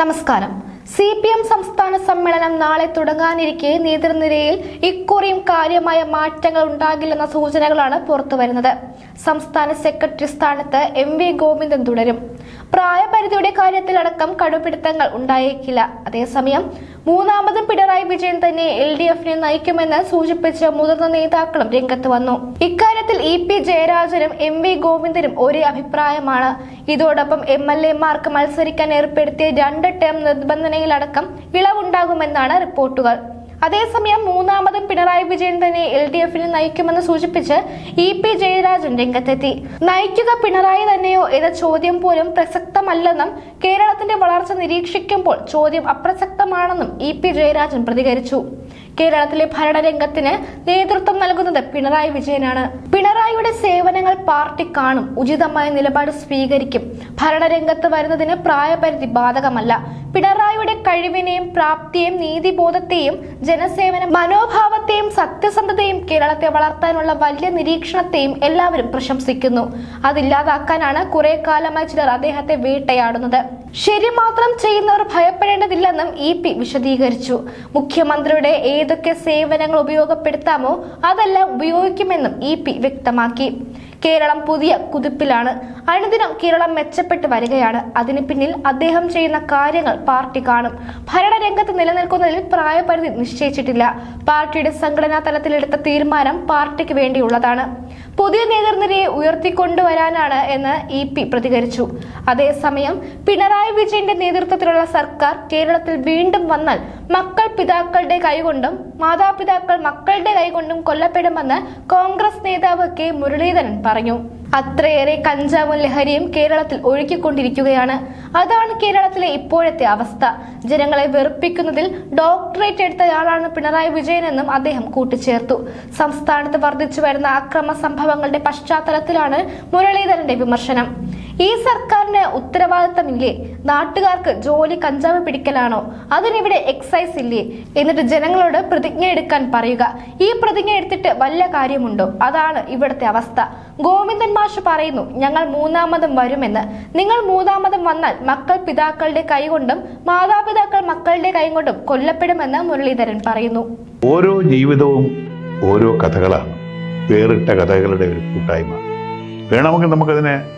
നമസ്കാരം. C P M സംസ്ഥാന സമ്മേളനം നാളെ തുടങ്ങാനിരിക്കെ നേതൃനിരയിൽ ഇക്കുറിയും കാര്യമായ മാറ്റങ്ങൾ ഉണ്ടാകില്ലെന്ന സൂചനകളാണ് പുറത്തുവരുന്നത് സംസ്ഥാന സെക്രട്ടറി സ്ഥാനത്ത് എം വി ഗോവിന്ദൻ തുടരും. പ്രായപരിധിയുടെ കാര്യത്തിലടക്കം കടുപിടുത്തങ്ങൾ ഉണ്ടായേക്കില്ല. അതേസമയം മൂന്നാമതും പിണറായി വിജയൻ തന്നെ എൽ ഡി എഫിനെ നയിക്കുമെന്ന് സൂചിപ്പിച്ച മുതിർന്ന നേതാക്കളും രംഗത്ത് വന്നു. ഇക്കാര്യത്തിൽ ഇ പി ജയരാജനും എം വി ഗോവിന്ദനും ഒരേ അഭിപ്രായമാണ്. ഇതോടൊപ്പം എം എൽ എമാർക്ക് മത്സരിക്കാൻ ഏർപ്പെടുത്തിയ രണ്ട് ടേം നിബന്ധനയിലടക്കം ഇളവുണ്ടാകുമെന്നാണ് റിപ്പോർട്ടുകൾ. അതേസമയം മൂന്നാമതും പിണറായി വിജയൻ തന്നെ എൽ ഡി എഫിനെ നയിക്കുമെന്ന് സൂചിപ്പിച്ച് ഇ പി ജയരാജൻ രംഗത്തെത്തി. നയിക്കുക പിണറായി തന്നെയോ എന്ന ചോദ്യം പോലും പ്രസക്തമല്ലെന്നും കേരളത്തിന്റെ വളർച്ച നിരീക്ഷിക്കുമ്പോൾ ചോദ്യം അപ്രസക്തമാണെന്നും ഇ പി ജയരാജൻ പ്രതികരിച്ചു. കേരളത്തിലെ ഭരണരംഗത്തിന് നേതൃത്വം നൽകുന്നത് പിണറായി വിജയനാണ്. പിണറായിയുടെ സേവനങ്ങൾ പാർട്ടി കാണും. ഉചിതമായ നിലപാട് സ്വീകരിക്കും. ഭരണരംഗത്ത് വരുന്നതിന് പ്രായപരിധി ബാധകമല്ല. പിണറായിയുടെ കഴിവിനെയും പ്രാപ്തിയെയും നീതിബോധത്തെയും ജനസേവന മനോഭാവത്തെയും സത്യസന്ധതയും കേരളത്തെ വളർത്താനുള്ള വലിയ നിരീക്ഷണത്തെയും എല്ലാവരും പ്രശംസിക്കുന്നു. അതില്ലാതാക്കാനാണ് കുറെ കാലമായി ചിലർ അദ്ദേഹത്തെ വേട്ടയാടുന്നത്. ശരി മാത്രം ചെയ്യുന്നവർ ഭയപ്പെടേണ്ടതില്ലെന്നും ഇ പി വിശദീകരിച്ചു. മുഖ്യമന്ത്രിയുടെ ഏതൊക്കെ സേവനങ്ങൾ ഉപയോഗപ്പെടുത്താമോ അതെല്ലാം ഉപയോഗിക്കുമെന്നും ഇ വ്യക്തമാക്കി. കേരളം പുതിയ കുതിപ്പിലാണ്. അനുദിനം കേരളം മെച്ചപ്പെട്ട് വരികയാണ്. അതിന് പിന്നിൽ അദ്ദേഹം ചെയ്യുന്ന കാര്യങ്ങൾ പാർട്ടി കാണും. ഭരണരംഗത്ത് നിലനിൽക്കുന്നതിൽ പ്രായപരിധി നിശ്ചയിച്ചിട്ടില്ല. പാർട്ടിയുടെ സംഘടനാ തലത്തിലെടുത്ത തീരുമാനം പാർട്ടിക്ക് വേണ്ടിയുള്ളതാണ്. പുതിയ നേതൃനിരയെ ഉയർത്തിക്കൊണ്ടുവരാനാണ് എന്ന് ഇ പി പ്രതികരിച്ചു. അതേസമയം പിണറായി വിജയന്റെ നേതൃത്വത്തിലുള്ള സർക്കാർ കേരളത്തിൽ വീണ്ടും വന്നാൽ മക്കൾ പിതാക്കളുടെ കൈകൊണ്ടും മാതാപിതാക്കൾ മക്കളുടെ കൈകൊണ്ടും കൊല്ലപ്പെടുമെന്ന് കോൺഗ്രസ് നേതാവ് കെ മുരളീധരൻ പറഞ്ഞു. അത്രയേറെ കഞ്ചാവും ലഹരിയും കേരളത്തിൽ ഒഴുക്കിക്കൊണ്ടിരിക്കുകയാണ് അതാണ് കേരളത്തിലെ ഇപ്പോഴത്തെ അവസ്ഥ. ജനങ്ങളെ വെറുപ്പിക്കുന്നതിൽ ഡോക്ടറേറ്റ് എടുത്തയാളാണ് പിണറായി വിജയനെന്നും അദ്ദേഹം കൂട്ടിച്ചേർത്തു. സംസ്ഥാനത്ത് വർദ്ധിച്ചു വരുന്ന അക്രമ സംഭവങ്ങളുടെ പശ്ചാത്തലത്തിലാണ് മുരളീധരന്റെ വിമർശനം. ഈ സർക്കാരിന് ഉത്തരവാദിത്തമില്ലേ? നാട്ടുകാർക്ക് ജോലി കഞ്ചാവ് പിടിക്കലാണോ? അതിനിവിടെ എക്സൈസ് ഇല്ലേ? എന്നിട്ട് ജനങ്ങളോട് പ്രതിജ്ഞ എടുക്കാൻ പറയുക. ഈ പ്രതിജ്ഞ എടുത്തിട്ട് വല്ല കാര്യമുണ്ടോ? അതാണ് ഇവിടുത്തെ അവസ്ഥ. ഗോവിന്ദൻ മാഷ് പറയുന്നു ഞങ്ങൾ മൂന്നാമതും വരുമെന്ന്. നിങ്ങൾ മൂന്നാമതും വന്നാൽ മക്കൾ പിതാക്കളുടെ കൈകൊണ്ടും മാതാപിതാക്കൾ മക്കളുടെ കൈകൊണ്ടും കൊല്ലപ്പെടുമെന്ന് മുരളീധരൻ പറയുന്നു. ഓരോ ജീവിതവും ഓരോ കഥകളാണ്. വേറിട്ട കഥകളുടെ ഒരു കൂട്ടായ്മ. വേണമെങ്കിൽ നമുക്കതിനെ